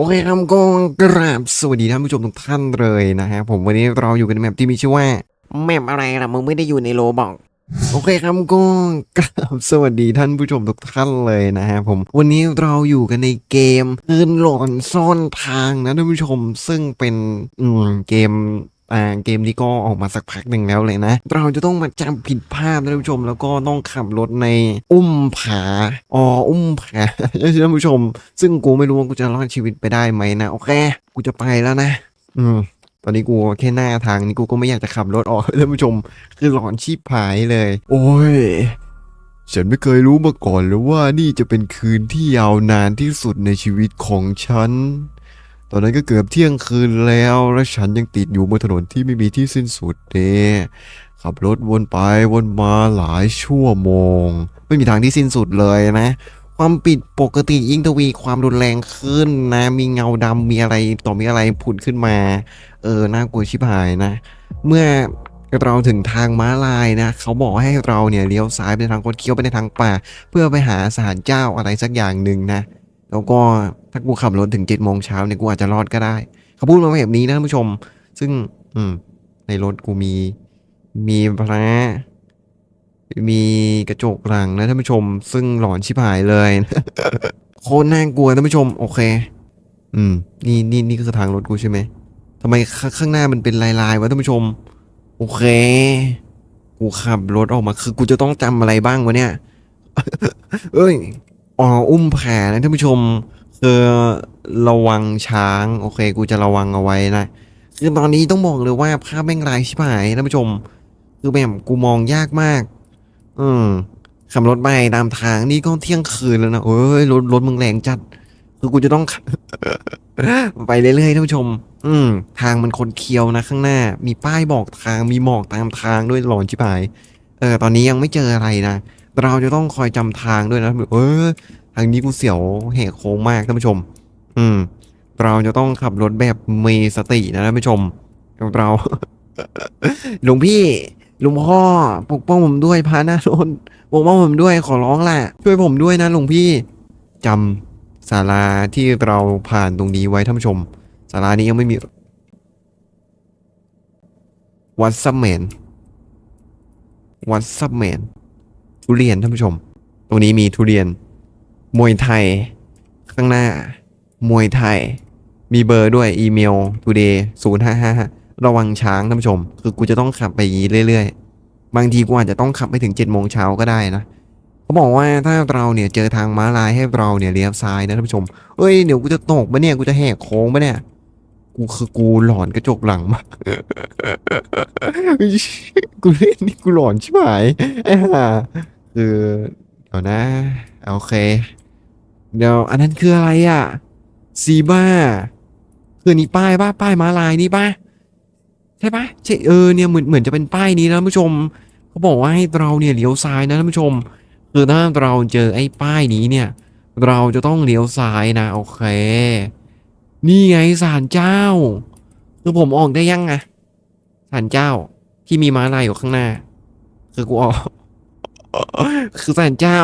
โอเคครับก็กราบสวัสดีท่านผู้ชมทุกท่านเลยนะฮะผมวันนี้เราอยู่กันในแมปที่มีชื่อว่าแมปอะไรล่ะมึงไม่ได้อยู่ในโลบอกโอเคครับก็กราบสวัสดีท่านผู้ชมทุกท่านเลยนะฮะผมวันนี้เราอยู่กันในเกมคืนหลอนซ่อนทางนะท่านผู้ชมซึ่งเป็นอืเกม อ่าเกมนี้ก็ออกมาสักพักหนึ่งแล้วเลยนะ เราจะต้องมาจำผิดภาพนะท่านผู้ชม แล้วก็ต้องขับรถในอุ้มผาอ๋ออุ้มผาท่านผู้ชม ซึ่งกูไม่รู้ว่ากูจะรอดชีวิตไปได้ไหมนะ โอเค กูจะไปแล้วนะ อืมตอนนี้กูแค่หน้าทางนี้กูก็ไม่อยากจะขับรถออกท่านผู้ชม คือหลอนชีพหายเลย โอ้ยฉันไม่เคยรู้มาก่อนเลยว่านี่จะเป็นคืนที่ยาวนานที่สุดในชีวิตของฉัน ตอนนั้นก็เกือบเที่ยงคืนแล้ว และฉันยังติดอยู่บนถนนที่ไม่มีที่สิ้นสุดเดขับรถวนไปวนมาหลายชั่วโมง ไม่มีทางที่สิ้นสุดเลยนะ ความปิดปกติยิ่งทวีความรุนแรงขึ้นนะ มีเงาดำมีอะไรต่อมีอะไรผุดขึ้นมา เออน่ากลัวชิบหายนะ เมื่อเราถึงทางม้าลายนะ เขาบอกให้เราเนี่ยเลี้ยวซ้ายไปทางคดเคี้ยวไปในทางป่า เพื่อไปหาสารเจ้าอะไรสักอย่างหนึ่งนะ แล้วก็ถ้ากูขับรถถึงเจ็ดโมงเช้าเนี่ยกูอาจจะรอดก็ได้ เขาพูดมาแบบนี้นะท่านผู้ชม ซึ่ง อืม ในรถกูมี มีพระมีกระจกหลังนะท่านผู้ชม ซึ่งหลอนชิบหายเลยโคตรน่ากลัวท่านผู้ชม โอเค อืม นี่นี่นี่คือทางรถกูใช่ไหมทำไมข้างหน้ามันเป็นลายๆวะท่านผู้ชม โอเค กูขับรถออกมาคือกูจะต้องจำอะไรบ้างวะเนี่ย เอ้ย อ๋ออุ้มแผลนะท่านผู้ชมคือระวังช้าง โอเค กูจะระวังเอาไว้นะคือตอนนี้ต้องบอกเลยว่าภาพแม่งลายชิบหายท่านผู้ชม คือแบบกูมองยากมาก อืมขับรถไปตามทางนี่ก็เที่ยงคืนแล้วนะเอ้ยรถรถมึงแรงจัด คือกูจะต้อง ไปเรื่อยๆท่านผู้ชม อืม ทางมันคนเคี้ยวนะข้างหน้า มีป้ายบอกทางมีหมอกตามทางด้วยหลอนชิบหาย เออ ตอนนี้ยังไม่เจออะไรนะเราจะต้องคอยจำทางด้วยนะเออ ทางนี้กูเสียวแหกโค้งมากท่านผู้ชม อืม เราจะต้องขับรถแบบมีสตินะท่านผู้ชม เราหลวงพี่หลวงพ่อปกป้องผมด้วยพาหน้าโดนปกป้องผมด้วยขอร้องแหละช่วยผมด้วยนะหลวงพี่จำศาลาที่เราผ่านตรงนี้ไว้ท่านผู้ชมศาลานี้ยังไม่มี วัดซัมเมนวัดซัมเมนทุเรียนท่านผู้ชม ตรงนี้มีทุเรียน มวยไทย ข้างหน้า มวยไทย มีเบอร์ด้วยอีเมล today 0 5 5ระวังช้างท่านผู้ชม คือกูจะต้องขับไปอย่างนี้เรื่อยๆ บางทีกูอาจจะต้องขับไปถึง7โมงเช้าก็ได้นะเขาบอกว่าถ้าเราเนี่ยเจอทางม้าลายให้เราเนี่ยเลี้ยวซ้ายนะท่านผู้ชม เอ้ยเดี๋ยวกูจะตกปะเนี่ยกูจะแหกโค้งปะเนี่ยกูคือกูหลอนกระจกหลังมากกูเล่นนี่กูหลอนใชิบหายไอ้ห่าคือเดี๋ยวนะ โอเค เดี๋ยวอันนั้นคืออะไรอะซีบ้าคือนี่ป้ายป่ะป้ายมาลายนี่ป่ะใช่ป่ะใช่เออเนี่ยเหมือนเหมือนจะเป็นป้ายนี้นะท่านผู้ชมเขาบอกว่าให้เราเนี่ยเลี้ยวซ้ายนะท่านผู้ชม คือถ้าเราเจอไอ้ป้ายนี้เนี่ย เราจะต้องเลี้ยวซ้ายนะโอเค นี่ไงศาลเจ้า คือผมออกได้ยังไงศาลเจ้าที่มีม้าลายอยู่ข้างหน้า คือกูออกคือศาลเจ้า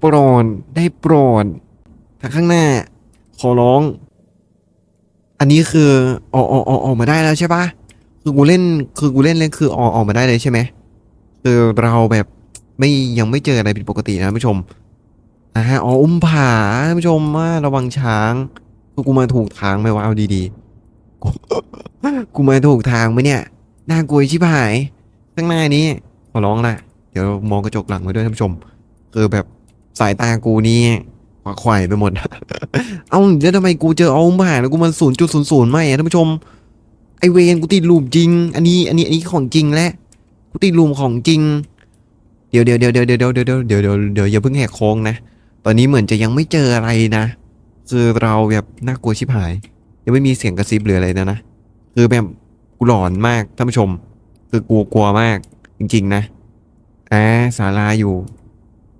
โปรดได้โปรด ทางข้างหน้า ขอร้อง อันนี้คือออกออกออกออกมาได้แล้วใช่ปะคือกูเล่นคือกูเล่นเล่นคือออกออกมาได้เลยใช่ไหมคือเราแบบไม่ยังไม่เจออะไรผิดปกตินะผู้ชมอ่าอ๋ออุ้มผาท่าผู้ชมว่าระวังช้างคือกูมาถูกทางไหมวะเอาดีๆกูกูมาถูกทางไหมเนี่ยน่ากลัวชิบหายข้างหน้านี้ขอร้องละเดี๋ยวมองกระจกหลังไว้ด้วยท่านผู้ชม คือแบบสายตากูนี่ ขวาไข่ไปหมด เอ้าแล้วทำไมกูเจอเอาผ่านแล้วกูมันศูนย์จุดศูนย์ศูนย์ไม่อะท่านผู้ชม ไอเวนกูติดลูมจริง อันนี้ อันนี้ อันนี้ของจริงแหละกูติดลูมของจริงเดี๋ยวเดี๋ยวเดี๋ยวเดี๋ยวเดี๋ยวเดี๋ยวเดี๋ยวเดี๋ยวเดี๋ยวอย่าเพิ่งแหกโค้งนะ ตอนนี้เหมือนจะยังไม่เจออะไรนะ คือเราแบบน่ากลัวชิบหาย ยังไม่มีเสียงกระซิบหรืออะไรนะนะ คือแบบกูหลอนมากท่านผู้ชม คือกูกลัวมาก จริง ๆ นะอ่าศาลาอยู่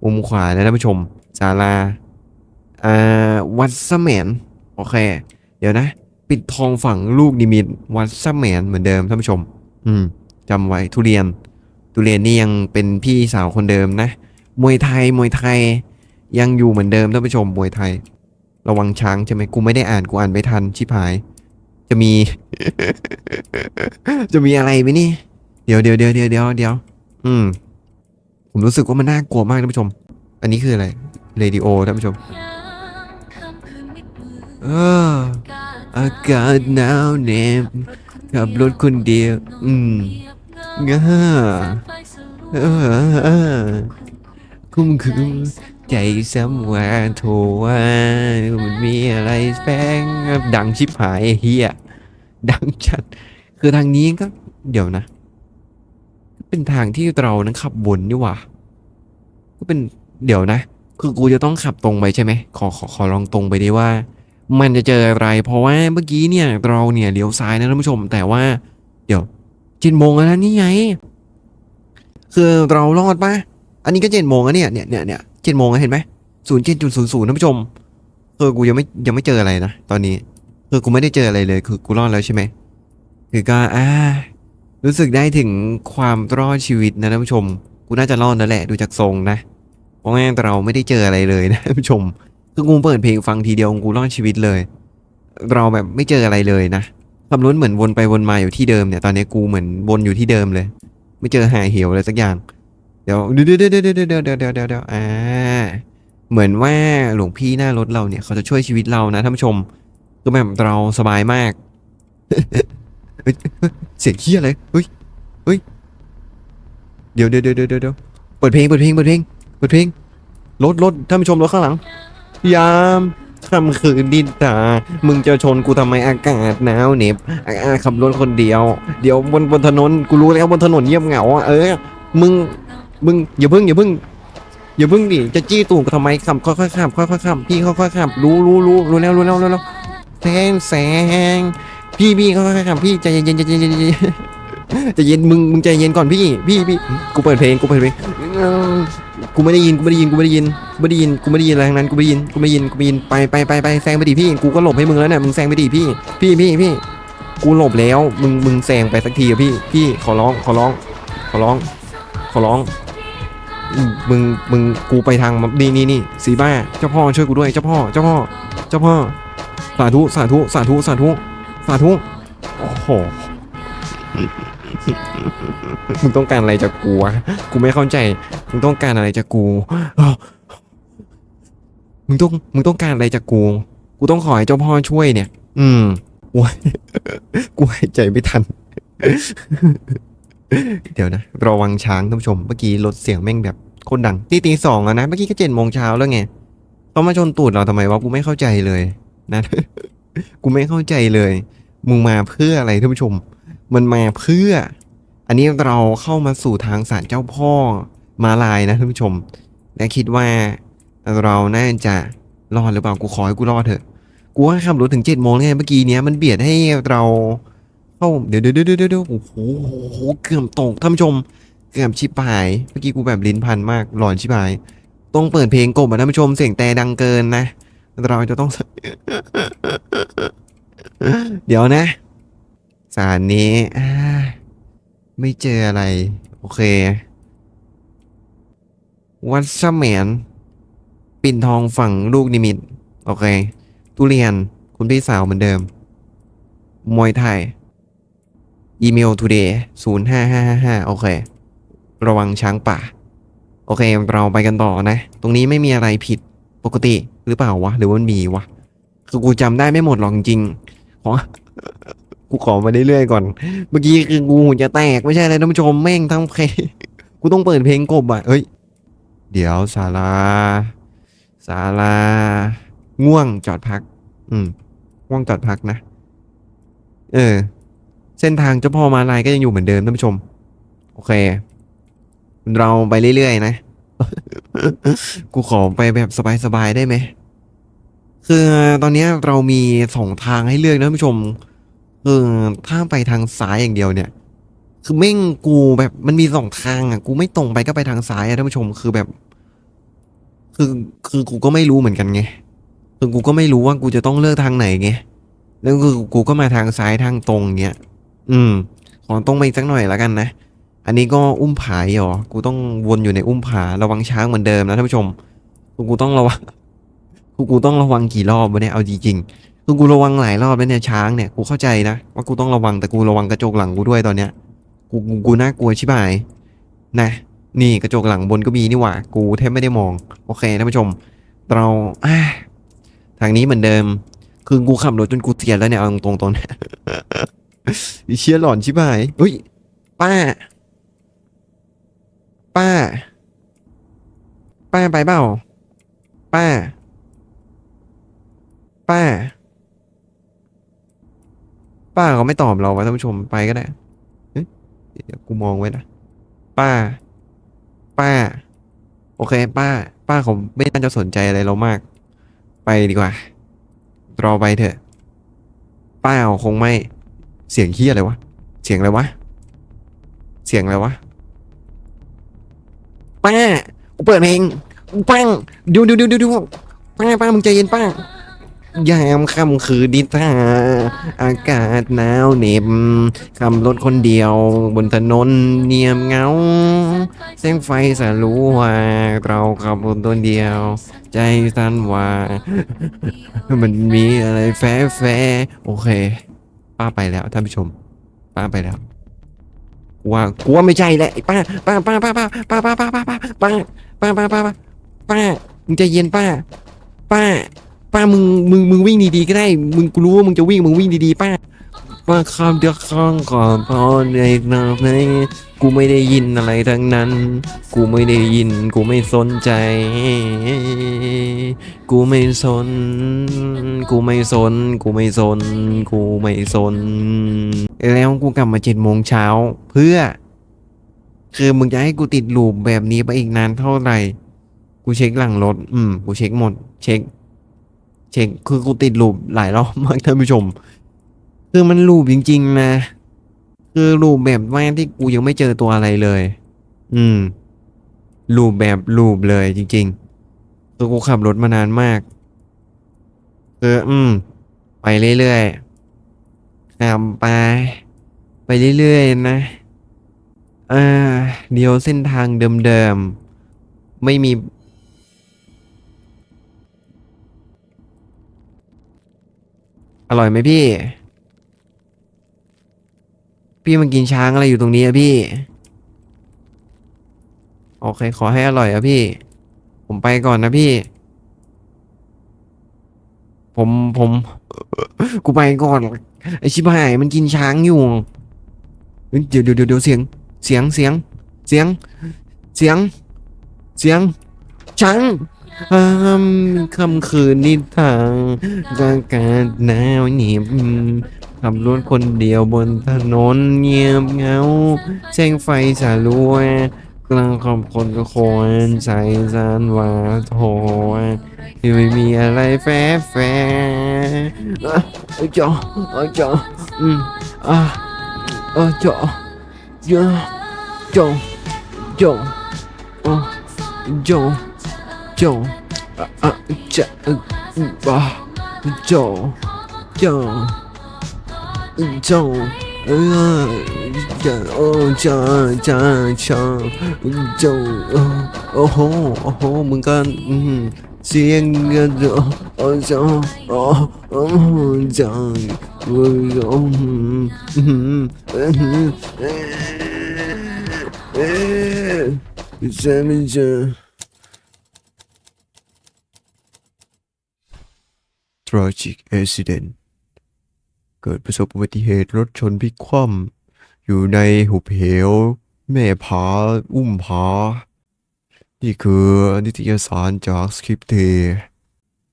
มุมขวานะท่านผู้ชมศาลา อ่าวัดสมนโอเค เดี๋ยวนะ ปิดทองฝังลูกนิมิตวัดสมนเหมือนเดิมท่านผู้ชม อืมจำไว้ทุเรียน ทุเรียนนี่ยังเป็นพี่สาวคนเดิมนะ มวยไทยมวยไทย ยังอยู่เหมือนเดิมท่านผู้ชมมวยไทย ระวังช้างใช่ไหมกูไม่ได้อ่านกูอ่านไม่ทันชิบหาย จะมี จะมีอะไรไหมนี่เดี๋ยวเดี๋ยวเดี๋ยวเดี๋ยวเดี๋ยวเดี๋ยวอืม ผมรู้สึกว่ามันน่ากลัวมากท่านผู้ชม อันนี้คืออะไรเรดิโอท่านผู้ชม เอออากาศหนาวเหน็บขับรถคนเดียว อืมง่าเออคุ้มคืนใจซ้ำว่าโทว่ามันมีอะไรแฝงดังชิบหายเฮียดังจัด คือทางนี้ก็ เดี๋ยวนะ เป็นทางที่เรานั้นขับวนนี่หว่าก็เป็นเดี๋ยวนะ คือกูจะต้องขับตรงไปใช่ไหมขอขอขอลองตรงไปดีว่า มันจะเจออะไร เพราะว่าเมื่อกี้เนี่ยเราเนี่ยเลี้ยวซ้ายนะท่านผู้ชม แต่ว่า เดี๋ยวเจ็ดโมงแล้วนี่ไง คือเรารอดปะอันนี้ก็เจ็ดโมงแล้วเนี่ยเนี่ยเนี่ยเนี่ยเจ็ดโมงเห็นไหมศูนย์เจ็ดจุดศูนย์ศูนย์ท่านผู้ชมคือกูยังไม่ยังไม่เจออะไรนะตอนนี้คือกูไม่ได้เจออะไรเลย คือกูรอดแล้วใช่ไหมคือก็อ่ารู้สึกได้ถึงความรอดชีวิตนะท่านผู้ชม กูน่าจะรอดนั่นแหละดูจากทรงนะ เพราะงั้นเราไม่ได้เจออะไรเลยนะท่านผู้ชม คือกูเปิดเพลงฟังทีเดียวกูรอดชีวิตเลย เราแบบไม่เจออะไรเลยนะคำล้วนเหมือนวนไปวนมาอยู่ที่เดิมเนี่ยตอนนี้กูเหมือนวนอยู่ที่เดิมเลย ไม่เจอหายเหวอะไรสักอย่าง เดี๋ยวเดี๋ยวเดี๋ยวเดี๋ยวเดี๋ยวเดี๋ยวเดี๋ยวเดี๋ยวเดี๋ยวเดี๋ยวอ่าเหมือนว่าหลวงพี่หน้ารถเราเนี่ย เขาจะช่วยชีวิตเรานะท่านผู้ชมคือแบบเราสบายมากเฮ้ยเฮ้ยเสียงเฮียอะไรเฮ้ยเฮ้ยเดี๋ยวเดี๋ยวเดี๋ยวเดี๋ยวเดี๋ยวเปิดเพลงเปิดเพลงเปิดเพลงเปิดเพลงรถรถท่านผู้ชมรถข้างหลัง ยามค่ำคืนดินตา มึงจะชนกูทำไมอากาศหนาวเหน็บอาขับรถคนเดียว เดี๋ยวบนบนถนนกูรู้แล้วบนถนนเงียบเหงาอะเออ มึง มึงอย่าเพิ่งอย่าเพิ่งอย่าเพิ่งดิ จะจี้ตูดกูทำไมขับค่อยๆขับค่อยๆขับพี่ค่อยๆขับรู้รู้รู้รู้แล้วรู้แล้วรู้แล้วแสงแสงพี่พี่ค่อยๆขับพี่ใจเย็นใจเย็นใจเย็นใจเย็น ใจเย็นมึงมึงใจเย็นก่อนพี่พี่พี่กูเปิดเพลงกูเปิดเพลงกูไม่ได้ยินกูไม่ได้ยินกูไม่ได้ยินกูไม่ได้ยินกูไม่ได้ยินอะไรทั้งนั้นกูไม่ได้ยินกูไม่ได้ยินกูไม่ได้ยินไปไปไปไปแซงไปดิพี่กูก็หลบให้มึงแล้วเนี่ยมึงแซงไปดิพี่พี่พี่พี่กูหลบแล้วมึงมึงแซงไปสักทีอะพี่พี่ขอร้องขอร้องขอร้องขอร้องมมึงมึงกูไปทางนี่นี่นี่สีบ้าเจ้าพ่อช่วยกูด้วยเจ้าพ่อเจ้าพ่อเจ้าพ่อสาธุสาธุสาธุสาธุสาธุโอ้โห มึงต้องการอะไรจากกูวะกูไม่เข้าใจ มึงต้องการอะไรจากกูอ้าวมึงต้องมึงต้องการอะไรจากกู กูต้องขอให้เจ้าพ่อช่วยเนี่ย อืมกูกูหายใจไม่ทัน เดี๋ยวนะระวังช้างท่านผู้ชม เมื่อกี้รถเสียงแม่งแบบโคนดัง ตีตีสองแล้วนะ เมื่อกี้ก็เจ็ดโมงเช้าแล้วไงเขามาชนตูดเราทำไมวะ กูไม่เข้าใจเลยนะ กูไม่เข้าใจเลย มึงมาเพื่ออะไรท่านผู้ชม มันมาเพื่อ อันนี้เราเข้ามาสู่ทางศาลเจ้าพ่อมาลายนะท่านผู้ชม และคิดว่าเราน่าจะรอดหรือเปล่ากูขอให้กูรอดเถอะ กูว่าขับรถถึงเจ็ดโมงไงเมื่อกี้เนี้ยมันเบียดให้เราเข้าเดี๋ยวเดี๋ยวเดี๋ยวเดี๋ยวเดี๋ยวโอ้โหเกือบตกท่านผู้ชม เกือบชิบหาย เมื่อกี้กูแบบลิ้นพันมากหลอนชิบหาย ต้องเปิดเพลงกบอะท่านผู้ชมเสียงแต่ดังเกินนะ เราจะต้อง เดี๋ยวนะสารนี้อ่า ไม่เจออะไร โอเค วัดสะเหมนปิ่นทองฝั่งลูกนิมิต โอเค ทุเรียน คุณพี่สาวเหมือนเดิม มวยไทย อีเมล today ศูนย์ห้าห้าห้าห้าโอเค ระวังช้างป่า โอเค เราไปกันต่อนะ ตรงนี้ไม่มีอะไรผิดปกติหรือเปล่าวะ หรือว่ามันมีวะ คือกูจำได้ไม่หมดหรอกจริงๆขอ กูขอมาเรื่อยๆก่อน เมื่อกี้คือกูหูจะแตกไม่ใช่อะไรท่านผู้ชมแม่งทั้งเพลงกูต้องเปิดเพลงกบอะเฮ้ย เดี๋ยวศาลาศาลา ง่วงจอดพัก อืม ง่วงจอดพักนะ เออ เส้นทางเจ้าพ่อมาลายก็ยังอยู่เหมือนเดิมท่านผู้ชม โอเค เราไปเรื่อยๆนะ กูขอไปแบบสบายๆได้ไหมคือตอนนี้เรามีสองทางให้เลือกนะท่านผู้ชม คือถ้าไปทางซ้ายอย่างเดียวเนี่ย คือแม่งกูแบบมันมีสองทางอะ กูไม่ตรงไปก็ไปทางซ้ายอะท่านผู้ชมคือแบบ คือคือกูก็ไม่รู้เหมือนกันไงคือกูก็ไม่รู้ว่ากูจะต้องเลือกทางไหนไงแล้วคือกูก็มาทางซ้ายทางตรงเงี้ยอืม ขอตรงไปอีกสักหน่อยแล้วกันนะอันนี้ก็อุ้มผายเหรอ กูต้องวนอยู่ในอุ้มผาระวังช้างเหมือนเดิมนะท่านผู้ชม กูกูต้องระวัง กูกูกูต้องระวังกี่รอบวะเนี่ยเอาจริงๆ คือกูระวังหลายรอบแล้วเนี่ยช้างเนี่ยกูเข้าใจนะว่ากูต้องระวังแต่กูระวังกระจกหลังกูด้วยตอนเนี้ยกูกูกูน่ากลัวชิบหายนะนี่กระจกหลังบนก็มีนี่หว่า กูแทบไม่ได้มอง โอเคท่านผู้ชม เราทางนี้เหมือนเดิม คือกูขับรถจนกูเสียแล้วเนี่ยเอาตรงๆตรงเนี้ยเชี่ยหลอนชิบหายเฮ้ย ป้า ป้า ป้าไปเปล่า ป้า ป้า ป้าเขาไม่ตอบเราวะท่านผู้ชมไปก็ได้เฮ้ยเดี๋ยวกูมองไว้นะป้า ป้า โอเค ป้า ป้าเขาไม่น่าจะสนใจอะไรเรามาก ไปดีกว่า รอไปเถอะ ป้าคงไม่เสียงขี้ยอะไรวะ เสียงอะไรวะ เสียงอะไรวะ ป้ากูเปิดเพลงปังดูดูดูดูดูป้าป้ามึงใจเย็นป้า ยามค่ำคืนดิท่าอากาศหนาวเหน็บขับรถคนเดียว บนถนนเนียมเงาแสงไฟสลัวเราขับรถตัวเดียว ใจสั่นว่ามันมีอะไรแฝแฝโอเค ป้าไปแล้วท่านผู้ชม ป้าไปแล้วว่ากูว่าไม่ใช่แหละไอ้ป้าป้าป้าป้าป้าป้าป้าป้าป้าป้าป้าป้าป้าป้าป้าป้ามึงใจเย็นป้า ป้า ป้ามึงมึงมึงวิ่งดีๆก็ได้ มึงกูรู้ว่ามึงจะวิ่งมึงวิ่งดีๆป้าป้าคำเดียวข้างก่อนพอในนาในกูไม่ได้ยินอะไรทั้งนั้น กูไม่ได้ยิน กูไม่สนใจ กูไม่สน กูไม่สน กูไม่สน กูไม่สน แล้วกูกลับมาเจ็ดโมงเช้า เพื่อ คือมึงจะให้กูติดลูปแบบนี้ไปอีกนานเท่าไหร่ กูเช็คหลังรถ อืม กูเช็คหมด เช็ค เช็คคือกูติดลูปหลายรอบมากท่านผู้ชม คือมันลูปจริง ๆ นะ คือลูปแบบว่าที่กูยังไม่เจอตัวอะไรเลย อืมลูปแบบลูปเลยจริงๆคือกูขับรถมานานมากคืออืม ไปเรื่อยๆขับไป ไปเรื่อยๆนะอ่าเดียวเส้นทางเดิมๆไม่มี อร่อยไหมพี่ พี่มากินช้างอะไรอยู่ตรงนี้อะพี่ โอเค ขอให้อร่อยอะพี่ ผมไปก่อนนะพี่ ผมผม กูไปก่อนไอชิบหายมันกินช้างอยู่ เดี๋ยวเดี๋ยวเดี๋ยวเสียง เสียงเสียง เสียง เสียง เสียง ช้าง คำคืนนิทางอากาศหนาวเหนียบขับรถคนเดียวบนถนนเงียบเงาแสงไฟฉาลัวกลางขอบคนโคนใส่สานวาโถที่ไม่มีอะไรแฝงแฝงเออจ่อเออจ่ออืมอะเออจ่อเยอะจ่จ่อเอจ่ Joe, uh, cha, uh, Joe, Joe, Joe, Joe, cha, cha, cha, Joe, oh, oh, oh, mình cần, xin Joe, oh, Joe, oh, oh, Joe, oh, Joe, Joe, Tragic accident เกิดประสบอุบัติเหตุรถชนพลิกคว่ำอยู่ในหุบเหว แม่ผา อุ้มผา นี่คือนิตยสารจากสคริปเท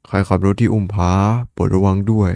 ใครขับรถที่อุ้มผาโปรดระวังด้วย